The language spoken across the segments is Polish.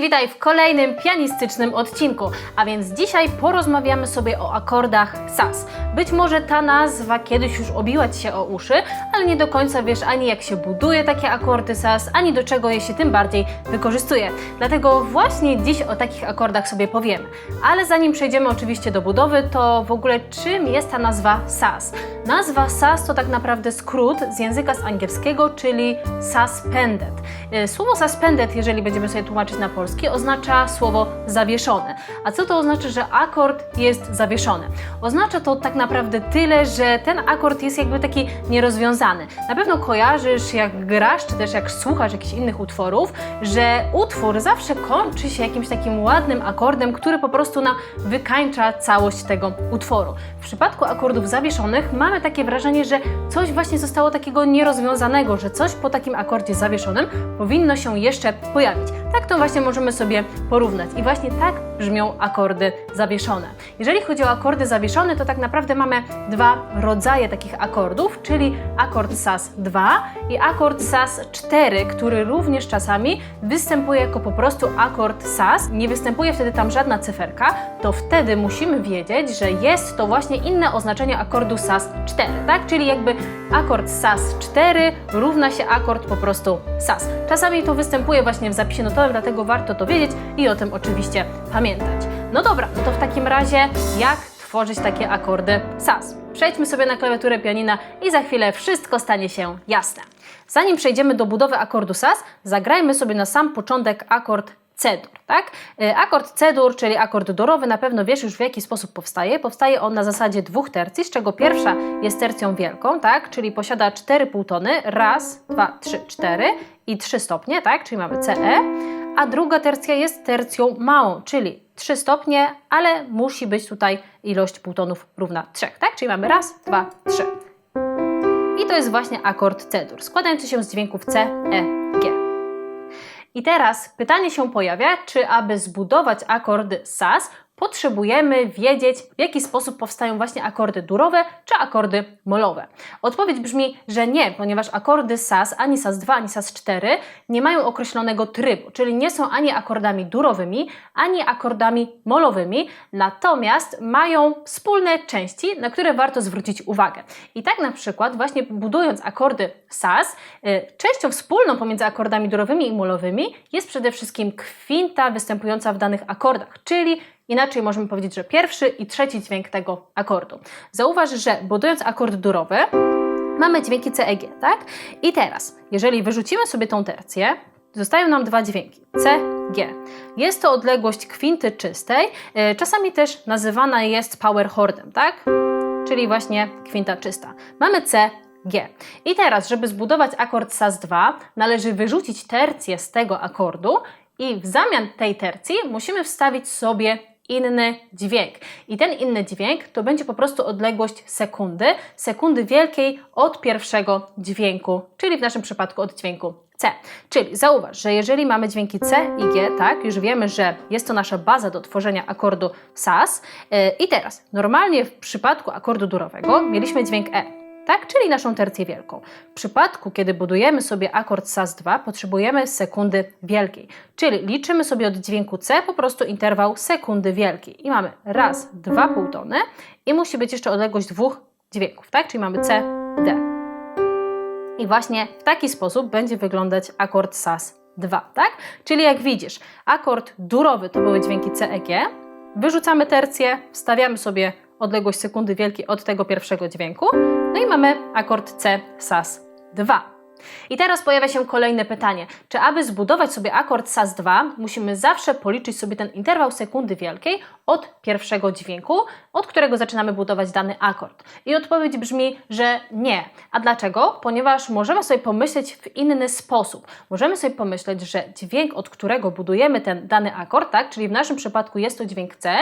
Witaj w kolejnym pianistycznym odcinku. A więc dzisiaj porozmawiamy sobie o akordach SAS. Być może ta nazwa kiedyś już obiła Ci się o uszy, nie do końca wiesz ani jak się buduje takie akordy SAS, ani do czego je się tym bardziej wykorzystuje. Dlatego właśnie dziś o takich akordach sobie powiemy. Ale zanim przejdziemy oczywiście do budowy, to w ogóle czym jest ta nazwa SAS? Nazwa SAS to tak naprawdę skrót z języka z angielskiego, czyli suspended. Y, Słowo suspended, jeżeli będziemy sobie tłumaczyć na polski, oznacza słowo zawieszone. A co to oznacza, że akord jest zawieszony? Oznacza to tak naprawdę tyle, że ten akord jest jakby taki nierozwiązany. Na pewno kojarzysz, jak grasz, czy też jak słuchasz jakichś innych utworów, że utwór zawsze kończy się jakimś takim ładnym akordem, który po prostu nam wykańcza całość tego utworu. W przypadku akordów zawieszonych mamy takie wrażenie, że coś właśnie zostało takiego nierozwiązanego, że coś po takim akordzie zawieszonym powinno się jeszcze pojawić. Tak to właśnie możemy sobie porównać. I właśnie tak brzmią akordy zawieszone. Jeżeli chodzi o akordy zawieszone, to tak naprawdę mamy dwa rodzaje takich akordów, czyli akord SAS 2 i akord SAS 4, który również czasami występuje jako po prostu akord SAS. Nie występuje wtedy tam żadna cyferka, to wtedy musimy wiedzieć, że jest to właśnie inne oznaczenie akordu SAS 4, tak? Czyli jakby akord SAS 4 równa się akord po prostu SAS. Czasami to występuje właśnie w zapisie notowym, dlatego warto to wiedzieć i o tym oczywiście pamiętać. No dobra, no to w takim razie jak tworzyć takie akordy SAS? Przejdźmy sobie na klawiaturę pianina i za chwilę wszystko stanie się jasne. Zanim przejdziemy do budowy akordu SAS, zagrajmy sobie na sam początek akord C-dur, tak? Y, Akord C-dur, czyli akord dorowy, na pewno wiesz już w jaki sposób powstaje. Powstaje on na zasadzie dwóch tercji, z czego pierwsza jest tercją wielką, tak? Czyli posiada cztery półtony, raz, dwa, trzy, cztery i trzy stopnie, tak? Czyli mamy CE, a druga tercja jest tercją małą, czyli trzy stopnie, ale musi być tutaj ilość półtonów równa trzech, tak? Czyli mamy raz, dwa, trzy. I to jest właśnie akord C-dur, składający się z dźwięków C, E, G. I teraz pytanie się pojawia, czy aby zbudować akordy SAS, potrzebujemy wiedzieć, w jaki sposób powstają właśnie akordy durowe czy akordy molowe. Odpowiedź brzmi, że nie, ponieważ akordy SAS, ani SAS2, ani SAS4 nie mają określonego trybu, czyli nie są ani akordami durowymi, ani akordami molowymi, natomiast mają wspólne części, na które warto zwrócić uwagę. I tak na przykład właśnie budując akordy SAS, y, częścią wspólną pomiędzy akordami durowymi i molowymi jest przede wszystkim kwinta występująca w danych akordach, czyli Inaczej możemy powiedzieć, że pierwszy i trzeci dźwięk tego akordu. Zauważ, że budując akord durowy, mamy dźwięki C, E, G, tak? I teraz, jeżeli wyrzucimy sobie tą tercję, zostają nam dwa dźwięki C, G. Jest to odległość kwinty czystej, e, czasami też nazywana jest power chordem, tak? Czyli właśnie kwinta czysta. Mamy C, G. I teraz, żeby zbudować akord SAS2, należy wyrzucić tercję z tego akordu i w zamian tej tercji musimy wstawić sobie inny dźwięk. I ten inny dźwięk to będzie po prostu odległość sekundy, sekundy wielkiej od pierwszego dźwięku, czyli w naszym przypadku od dźwięku C. Czyli zauważ, że jeżeli mamy dźwięki C i G, tak, już wiemy, że jest to nasza baza do tworzenia akordu SAS. Yy, I teraz, normalnie w przypadku akordu durowego mieliśmy dźwięk E tak? czyli naszą tercję wielką. W przypadku, kiedy budujemy sobie akord SAS2, potrzebujemy sekundy wielkiej, czyli liczymy sobie od dźwięku C po prostu interwał sekundy wielkiej. I mamy raz, dwa półtony i musi być jeszcze odległość dwóch dźwięków, tak? czyli mamy C, D. I właśnie w taki sposób będzie wyglądać akord SAS2, tak? Czyli jak widzisz, akord durowy to były dźwięki C, E, G, wyrzucamy tercję, wstawiamy sobie odległość sekundy wielkiej od tego pierwszego dźwięku. No i mamy akord C SAS 2. I teraz pojawia się kolejne pytanie. Czy aby zbudować sobie akord SAS2, musimy zawsze policzyć sobie ten interwał sekundy wielkiej od pierwszego dźwięku, od którego zaczynamy budować dany akord? I odpowiedź brzmi, że nie. A dlaczego? Ponieważ możemy sobie pomyśleć w inny sposób. Możemy sobie pomyśleć, że dźwięk, od którego budujemy ten dany akord, tak, czyli w naszym przypadku jest to dźwięk C,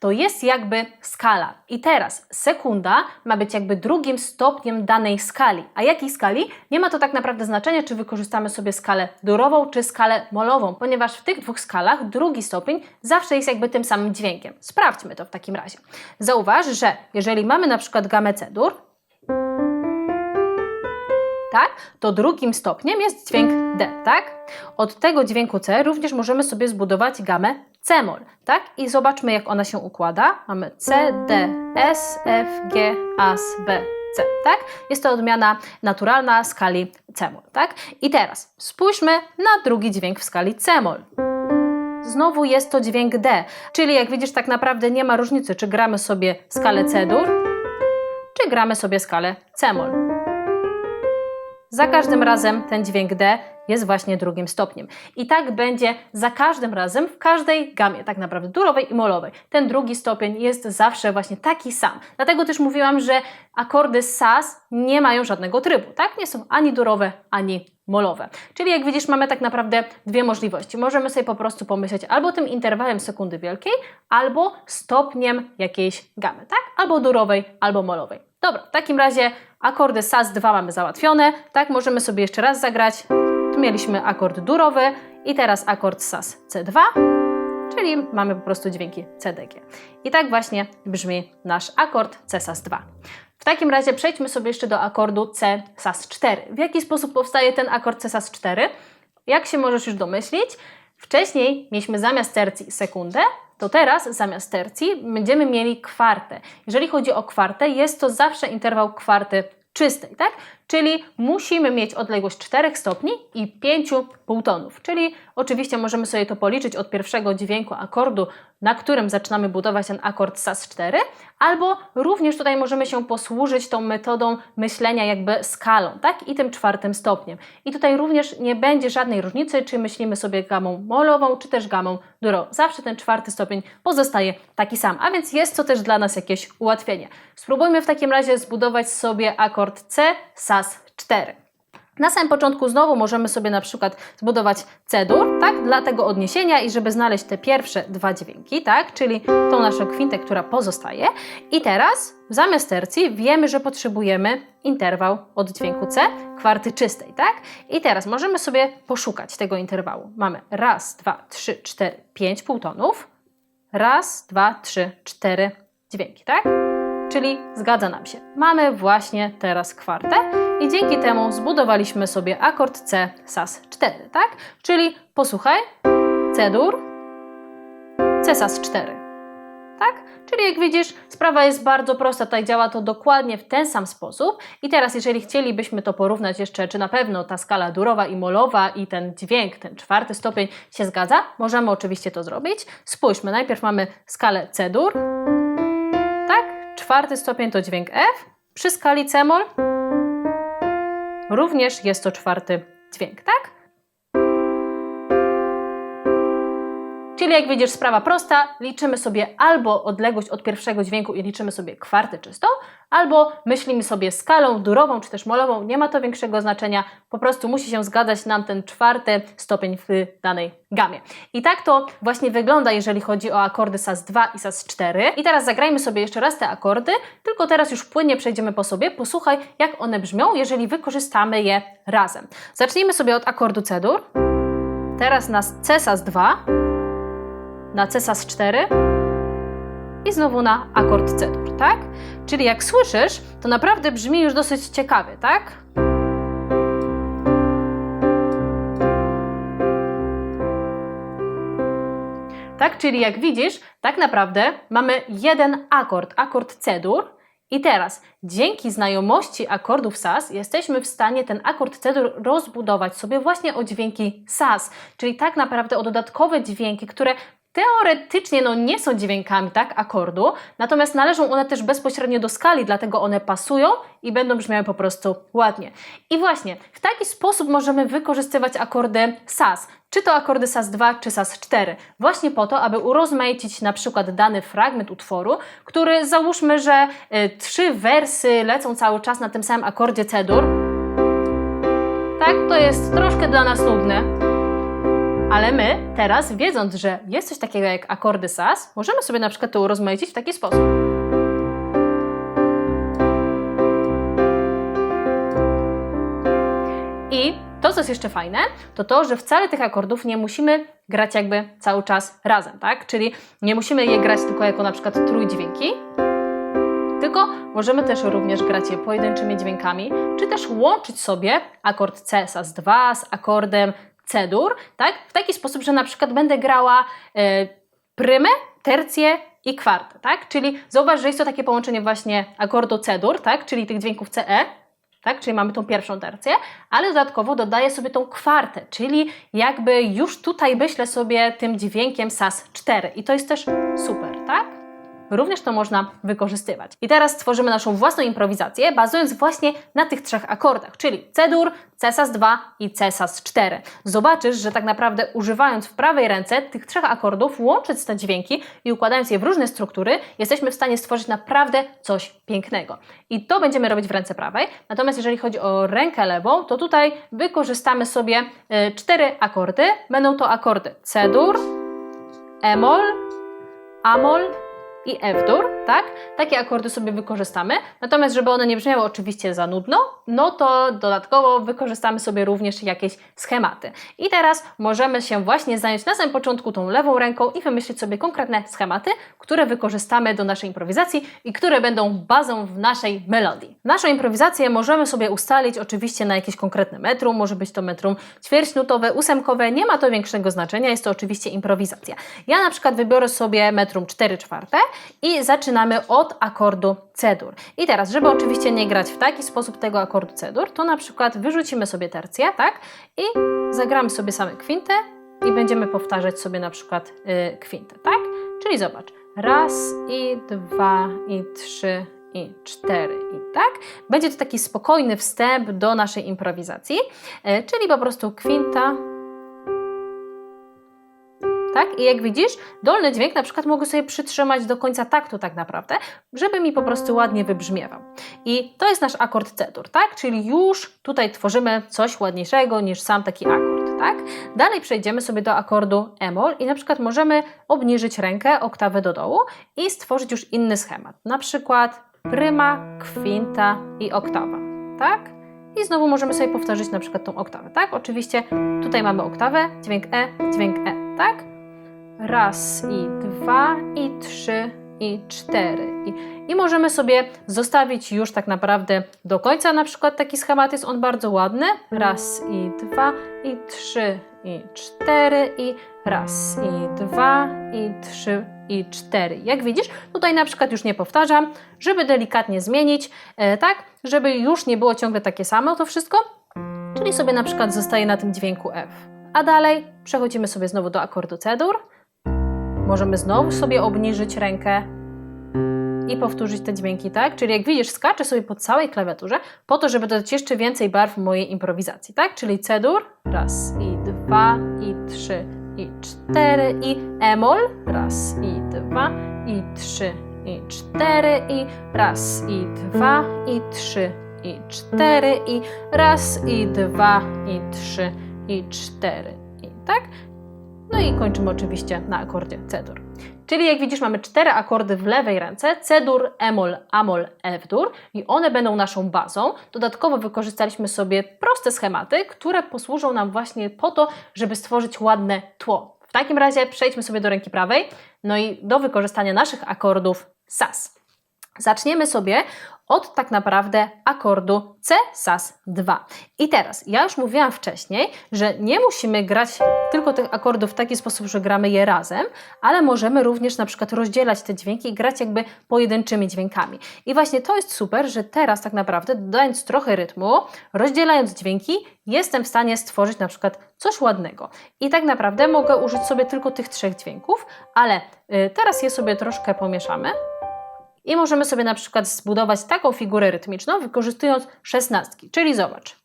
to jest jakby skala. I teraz sekunda ma być jakby drugim stopniem danej skali. A jakiej skali? Nie ma to tak naprawdę znaczenia, czy wykorzystamy sobie skalę durową, czy skalę molową, ponieważ w tych dwóch skalach drugi stopień zawsze jest jakby tym samym dźwiękiem. Sprawdźmy to w takim razie. Zauważ, że jeżeli mamy na przykład gamę C-dur, tak, to drugim stopniem jest dźwięk D, tak? Od tego dźwięku C również możemy sobie zbudować gamę C-moll, tak? I zobaczmy, jak ona się układa. Mamy C, D, S, F, G, As, B, C, tak? Jest to odmiana naturalna skali C-moll, tak? I teraz spójrzmy na drugi dźwięk w skali C-moll. Znowu jest to dźwięk D, czyli jak widzisz, tak naprawdę nie ma różnicy, czy gramy sobie skalę C-dur, czy gramy sobie skalę C-moll. Za każdym razem ten dźwięk D jest właśnie drugim stopniem. I tak będzie za każdym razem w każdej gamie, tak naprawdę durowej i molowej. Ten drugi stopień jest zawsze właśnie taki sam. Dlatego też mówiłam, że akordy SAS nie mają żadnego trybu, tak? Nie są ani durowe, ani molowe. Czyli jak widzisz, mamy tak naprawdę dwie możliwości. Możemy sobie po prostu pomyśleć albo tym interwałem sekundy wielkiej, albo stopniem jakiejś gamy, tak? Albo durowej, albo molowej. Dobra, w takim razie akordy SAS2 mamy załatwione, tak? Możemy sobie jeszcze raz zagrać. Mieliśmy akord durowy i teraz akord SAS C2, czyli mamy po prostu dźwięki CDG. I tak właśnie brzmi nasz akord C SAS2. W takim razie przejdźmy sobie jeszcze do akordu C SAS4. W jaki sposób powstaje ten akord C SAS4? Jak się możesz już domyślić, wcześniej mieliśmy zamiast tercji sekundę, to teraz zamiast tercji będziemy mieli kwartę. Jeżeli chodzi o kwartę, jest to zawsze interwał kwarty czystej, tak? Czyli musimy mieć odległość 4 stopni i 5 półtonów. Czyli oczywiście możemy sobie to policzyć od pierwszego dźwięku akordu, na którym zaczynamy budować ten akord SAS4, albo również tutaj możemy się posłużyć tą metodą myślenia jakby skalą, tak? I tym czwartym stopniem. I tutaj również nie będzie żadnej różnicy, czy myślimy sobie gamą molową, czy też gamą durową. Zawsze ten czwarty stopień pozostaje taki sam, a więc jest to też dla nas jakieś ułatwienie. Spróbujmy w takim razie zbudować sobie akord C, SAS 4. Na samym początku znowu możemy sobie na przykład zbudować C-dur, tak, dla tego odniesienia i żeby znaleźć te pierwsze dwa dźwięki, tak, czyli tą naszą kwintę, która pozostaje. I teraz zamiast tercji wiemy, że potrzebujemy interwał od dźwięku C, kwarty czystej, tak? I teraz możemy sobie poszukać tego interwału. Mamy raz, dwa, trzy, cztery, pięć półtonów. Raz, dwa, trzy, cztery dźwięki, tak? Czyli zgadza nam się. Mamy właśnie teraz kwartę i dzięki temu zbudowaliśmy sobie akord C SAS 4, tak? Czyli posłuchaj, C-dur, C SAS 4, tak? Czyli jak widzisz, sprawa jest bardzo prosta, tutaj działa to dokładnie w ten sam sposób. I teraz, jeżeli chcielibyśmy to porównać jeszcze, czy na pewno ta skala durowa i molowa i ten dźwięk, ten czwarty stopień się zgadza, możemy oczywiście to zrobić. Spójrzmy, najpierw mamy skalę C-dur, tak? Czwarty stopień to dźwięk F. Przy skali C-moll również jest to czwarty dźwięk, tak? Czyli jak widzisz, sprawa prosta, liczymy sobie albo odległość od pierwszego dźwięku i liczymy sobie kwartę czystą, albo myślimy sobie skalą durową czy też molową, nie ma to większego znaczenia, po prostu musi się zgadzać nam ten czwarty stopień w danej gamie. I tak to właśnie wygląda, jeżeli chodzi o akordy SAS2 i SAS4. I teraz zagrajmy sobie jeszcze raz te akordy, tylko teraz już płynnie przejdziemy po sobie, posłuchaj jak one brzmią, jeżeli wykorzystamy je razem. Zacznijmy sobie od akordu C-dur, teraz na C SAS2, na C SAS4 i znowu na akord C-dur, tak? Czyli jak słyszysz, to naprawdę brzmi już dosyć ciekawie, tak? Tak, czyli jak widzisz, tak naprawdę mamy jeden akord, akord C-dur, i teraz, dzięki znajomości akordów SAS, jesteśmy w stanie ten akord C-dur rozbudować sobie właśnie o dźwięki SAS, czyli tak naprawdę o dodatkowe dźwięki, które teoretycznie no, nie są dźwiękami tak, akordu, natomiast należą one też bezpośrednio do skali, dlatego one pasują i będą brzmiały po prostu ładnie. I właśnie w taki sposób możemy wykorzystywać akordy SAS, czy to akordy SAS2, czy SAS4, właśnie po to, aby urozmaicić na przykład dany fragment utworu, który załóżmy, że y, trzy wersy lecą cały czas na tym samym akordzie C-dur. Tak, to jest troszkę dla nas nudne, ale my teraz, wiedząc, że jest coś takiego jak akordy SAS, możemy sobie na przykład to urozmaicić w taki sposób. I to, co jest jeszcze fajne, to to, że wcale tych akordów nie musimy grać jakby cały czas razem, tak? Czyli nie musimy je grać tylko jako na przykład trójdźwięki, tylko możemy też również grać je pojedynczymi dźwiękami, czy też łączyć sobie akord C Sas2 z akordem C-dur, tak? W taki sposób, że na przykład będę grała e, prymę, tercję i kwartę, tak? Czyli zauważ, że jest to takie połączenie właśnie akordu C-dur, tak? Czyli tych dźwięków CE, tak? Czyli mamy tą pierwszą tercję, ale dodatkowo dodaję sobie tą kwartę, czyli jakby już tutaj myślę sobie tym dźwiękiem SAS4 i to jest też super, tak? Również to można wykorzystywać. I teraz stworzymy naszą własną improwizację, bazując właśnie na tych trzech akordach, czyli C-dur, C-sas2 i C-sas4. Zobaczysz, że tak naprawdę używając w prawej ręce tych trzech akordów, łącząc te dźwięki i układając je w różne struktury, jesteśmy w stanie stworzyć naprawdę coś pięknego. I to będziemy robić w ręce prawej. Natomiast jeżeli chodzi o rękę lewą, to tutaj wykorzystamy sobie y, cztery akordy. Będą to akordy C-dur, E-moll, A-moll i F-dur, tak? Takie akordy sobie wykorzystamy. Natomiast, żeby one nie brzmiały oczywiście za nudno, no to dodatkowo wykorzystamy sobie również jakieś schematy. I teraz możemy się właśnie zająć na samym początku tą lewą ręką i wymyślić sobie konkretne schematy, które wykorzystamy do naszej improwizacji i które będą bazą w naszej melodii. Naszą improwizację możemy sobie ustalić oczywiście na jakieś konkretne metrum, może być to metrum ćwierćnutowe, ósemkowe, nie ma to większego znaczenia, jest to oczywiście improwizacja. Ja na przykład wybiorę sobie metrum 4 czwarte i zaczynamy od akordu C-dur. I teraz, żeby oczywiście nie grać w taki sposób tego akordu C-dur, to na przykład wyrzucimy sobie tercję, tak? I zagramy sobie same kwintę i będziemy powtarzać sobie na przykład yy, kwintę, tak? Czyli zobacz, raz i dwa i trzy i cztery i tak. Będzie to taki spokojny wstęp do naszej improwizacji, yy, czyli po prostu kwinta, tak? I jak widzisz, dolny dźwięk na przykład mogę sobie przytrzymać do końca taktu tak naprawdę, żeby mi po prostu ładnie wybrzmiewał. I to jest nasz akord C-dur, tak? Czyli już tutaj tworzymy coś ładniejszego niż sam taki akord, tak? Dalej przejdziemy sobie do akordu E-moll i na przykład możemy obniżyć rękę oktawę do dołu i stworzyć już inny schemat. Na przykład pryma, kwinta i oktawa, tak? I znowu możemy sobie powtórzyć na przykład tą oktawę, tak? Oczywiście tutaj mamy oktawę, dźwięk E, dźwięk E, tak? Raz i dwa i trzy i cztery. I, I możemy sobie zostawić już tak naprawdę do końca na przykład taki schemat, jest on bardzo ładny. Raz i dwa i trzy i cztery i raz i dwa i trzy i cztery. Jak widzisz, tutaj na przykład już nie powtarzam, żeby delikatnie zmienić, e, tak, żeby już nie było ciągle takie samo to wszystko, czyli sobie na przykład zostaje na tym dźwięku F. A dalej przechodzimy sobie znowu do akordu C-dur. Możemy znowu sobie obniżyć rękę i powtórzyć te dźwięki, tak? Czyli jak widzisz, skaczę sobie po całej klawiaturze po to, żeby dodać jeszcze więcej barw mojej improwizacji, tak? Czyli C-dur, raz i dwa i trzy i cztery i E-moll, raz i dwa i trzy i cztery i raz i dwa i trzy i cztery i raz i dwa i trzy i cztery i tak? No i kończymy oczywiście na akordzie C-dur. Czyli jak widzisz, mamy cztery akordy w lewej ręce: C-dur, E-moll, A-moll, F-dur i one będą naszą bazą. Dodatkowo wykorzystaliśmy sobie proste schematy, które posłużą nam właśnie po to, żeby stworzyć ładne tło. W takim razie przejdźmy sobie do ręki prawej, no i do wykorzystania naszych akordów SAS. Zaczniemy sobie od tak naprawdę akordu C SAS 2. I teraz, ja już mówiłam wcześniej, że nie musimy grać tylko tych akordów w taki sposób, że gramy je razem, ale możemy również na przykład rozdzielać te dźwięki i grać jakby pojedynczymi dźwiękami. I właśnie to jest super, że teraz tak naprawdę dodając trochę rytmu, rozdzielając dźwięki, jestem w stanie stworzyć na przykład coś ładnego. I tak naprawdę mogę użyć sobie tylko tych trzech dźwięków, ale y, teraz je sobie troszkę pomieszamy. I możemy sobie na przykład zbudować taką figurę rytmiczną, wykorzystując szesnastki. Czyli zobacz.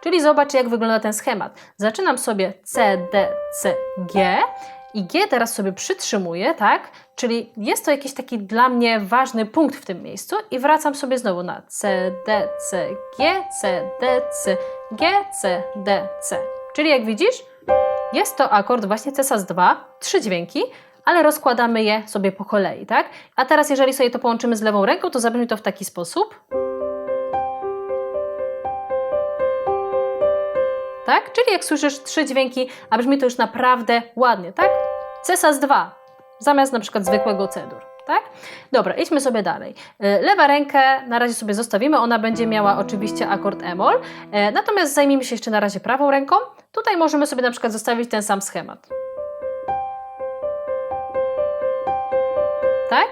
Czyli zobacz, jak wygląda ten schemat. Zaczynam sobie C, D, C, G i G teraz sobie przytrzymuję, tak? Czyli jest to jakiś taki dla mnie ważny punkt w tym miejscu i wracam sobie znowu na C, D, C, G, C, D, C, G, C, D, C. Czyli jak widzisz, jest to akord właśnie Cesas 2, trzy dźwięki, ale rozkładamy je sobie po kolei, tak? A teraz jeżeli sobie to połączymy z lewą ręką, to zabrzmi to w taki sposób. Tak? Czyli jak słyszysz trzy dźwięki, a brzmi to już naprawdę ładnie, tak? Cesas 2 zamiast na przykład zwykłego C-dur. Tak? Dobra, idźmy sobie dalej. E, Lewa rękę na razie sobie zostawimy, ona będzie miała oczywiście akord E-moll, e, natomiast zajmijmy się jeszcze na razie prawą ręką. Tutaj możemy sobie na przykład zostawić ten sam schemat. Tak?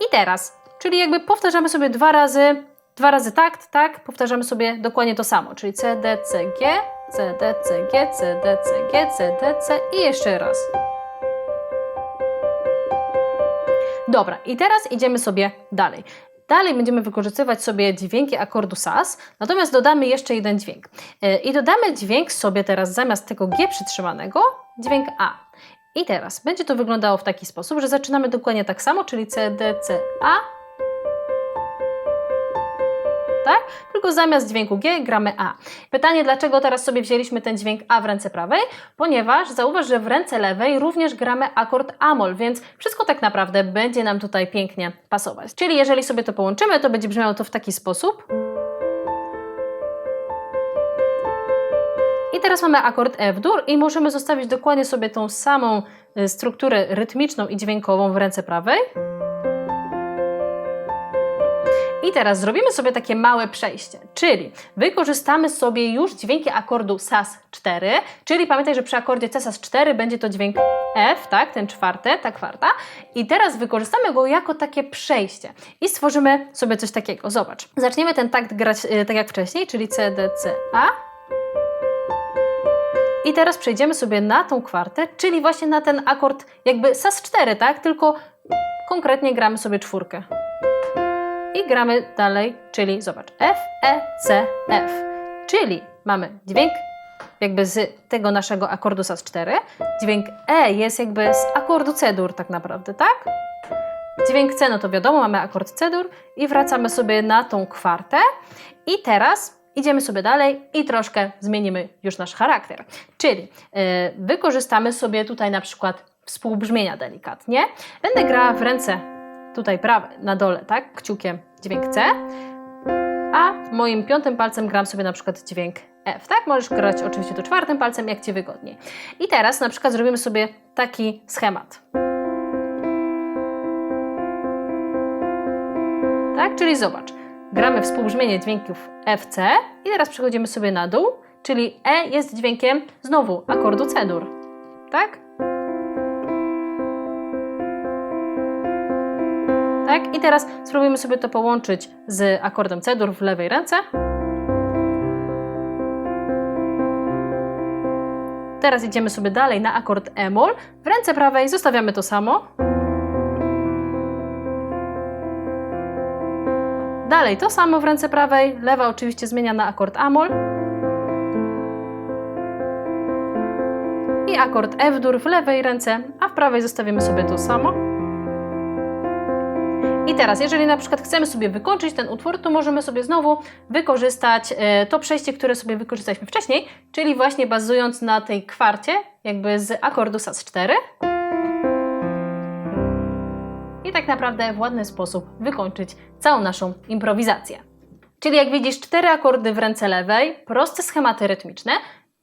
I teraz, czyli jakby powtarzamy sobie dwa razy, dwa razy takt, tak? Powtarzamy sobie dokładnie to samo, czyli C, D, C, G, C, D, C, G, C, D, C, G, C, D, C i jeszcze raz. Dobra, i teraz idziemy sobie dalej. Dalej będziemy wykorzystywać sobie dźwięki akordu SAS, natomiast dodamy jeszcze jeden dźwięk. Yy, I dodamy dźwięk sobie teraz zamiast tego G przytrzymanego, dźwięk A. I teraz będzie to wyglądało w taki sposób, że zaczynamy dokładnie tak samo, czyli C, D, C, A. Tak? Tylko zamiast dźwięku G gramy A. Pytanie, dlaczego teraz sobie wzięliśmy ten dźwięk A w ręce prawej? Ponieważ zauważ, że w ręce lewej również gramy akord Amol, więc wszystko tak naprawdę będzie nam tutaj pięknie pasować. Czyli jeżeli sobie to połączymy, to będzie brzmiało to w taki sposób. I teraz mamy akord F dur i możemy zostawić dokładnie sobie tą samą y, strukturę rytmiczną i dźwiękową w ręce prawej. I teraz zrobimy sobie takie małe przejście, czyli wykorzystamy sobie już dźwięki akordu SAS4, czyli pamiętaj, że przy akordzie C-SAS4 będzie to dźwięk F, tak, ten czwarty, ta kwarta. I teraz wykorzystamy go jako takie przejście i stworzymy sobie coś takiego. Zobacz, zaczniemy ten takt grać y, tak jak wcześniej, czyli C, D, C, A. I teraz przejdziemy sobie na tą kwartę, czyli właśnie na ten akord jakby SAS4, tak? Tylko konkretnie gramy sobie czwórkę. I gramy dalej, czyli zobacz, F, E, C, F. Czyli mamy dźwięk jakby z tego naszego akordu SAS4. Dźwięk E jest jakby z akordu C-dur tak naprawdę, tak? Dźwięk C, no to wiadomo, mamy akord C-dur i wracamy sobie na tą kwartę. I teraz idziemy sobie dalej i troszkę zmienimy już nasz charakter. Czyli yy, wykorzystamy sobie tutaj na przykład współbrzmienia delikatnie. Będę grała w ręce tutaj prawe na dole, tak? Kciukiem dźwięk C, a moim piątym palcem gram sobie na przykład dźwięk F, tak? Możesz grać oczywiście to czwartym palcem, jak Ci wygodniej. I teraz na przykład zrobimy sobie taki schemat. Tak? Czyli zobacz, gramy współbrzmienie dźwięków FC i teraz przechodzimy sobie na dół, czyli E jest dźwiękiem znowu akordu C-dur, tak? Tak? I teraz spróbujmy sobie to połączyć z akordem C-dur w lewej ręce. Teraz idziemy sobie dalej na akord E-moll. W ręce prawej zostawiamy to samo. Dalej to samo w ręce prawej, lewa oczywiście zmienia na akord A-moll. I akord F-dur w lewej ręce, a w prawej zostawimy sobie to samo. I teraz, jeżeli na przykład chcemy sobie wykończyć ten utwór, to możemy sobie znowu wykorzystać e, to przejście, które sobie wykorzystaliśmy wcześniej, czyli właśnie bazując na tej kwarcie, jakby z akordu SAS4. I tak naprawdę w ładny sposób wykończyć całą naszą improwizację. Czyli jak widzisz, cztery akordy w ręce lewej, proste schematy rytmiczne,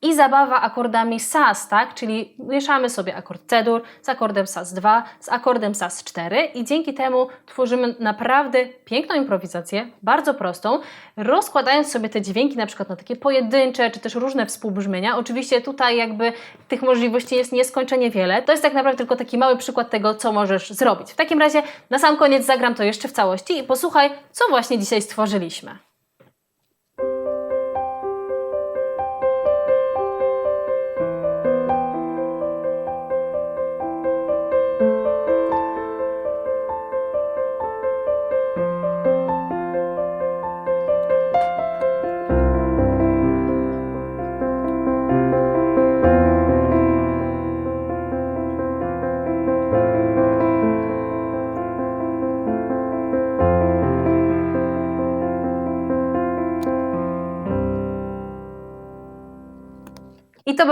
i zabawa akordami SAS, tak? Czyli mieszamy sobie akord C-dur z akordem SAS2, z akordem SAS4 i dzięki temu tworzymy naprawdę piękną improwizację, bardzo prostą, rozkładając sobie te dźwięki na przykład na takie pojedyncze, czy też różne współbrzmienia. Oczywiście tutaj jakby tych możliwości jest nieskończenie wiele. To jest tak naprawdę tylko taki mały przykład tego, co możesz zrobić. W takim razie na sam koniec zagram to jeszcze w całości i posłuchaj, co właśnie dzisiaj stworzyliśmy.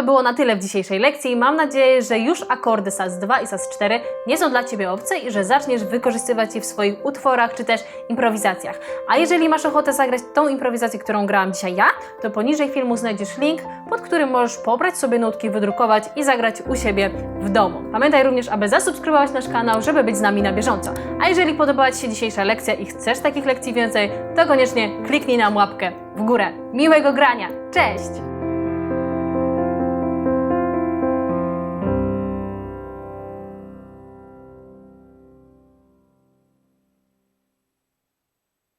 Było na tyle w dzisiejszej lekcji. Mam nadzieję, że już akordy SAS 2 i SAS 4 nie są dla Ciebie obce i że zaczniesz wykorzystywać je w swoich utworach czy też improwizacjach. A jeżeli masz ochotę zagrać tą improwizację, którą grałam dzisiaj ja, to poniżej filmu znajdziesz link, pod którym możesz pobrać sobie nutki, wydrukować i zagrać u siebie w domu. Pamiętaj również, aby zasubskrybować nasz kanał, żeby być z nami na bieżąco. A jeżeli podobała Ci się dzisiejsza lekcja i chcesz takich lekcji więcej, to koniecznie kliknij nam łapkę w górę. Miłego grania! Cześć!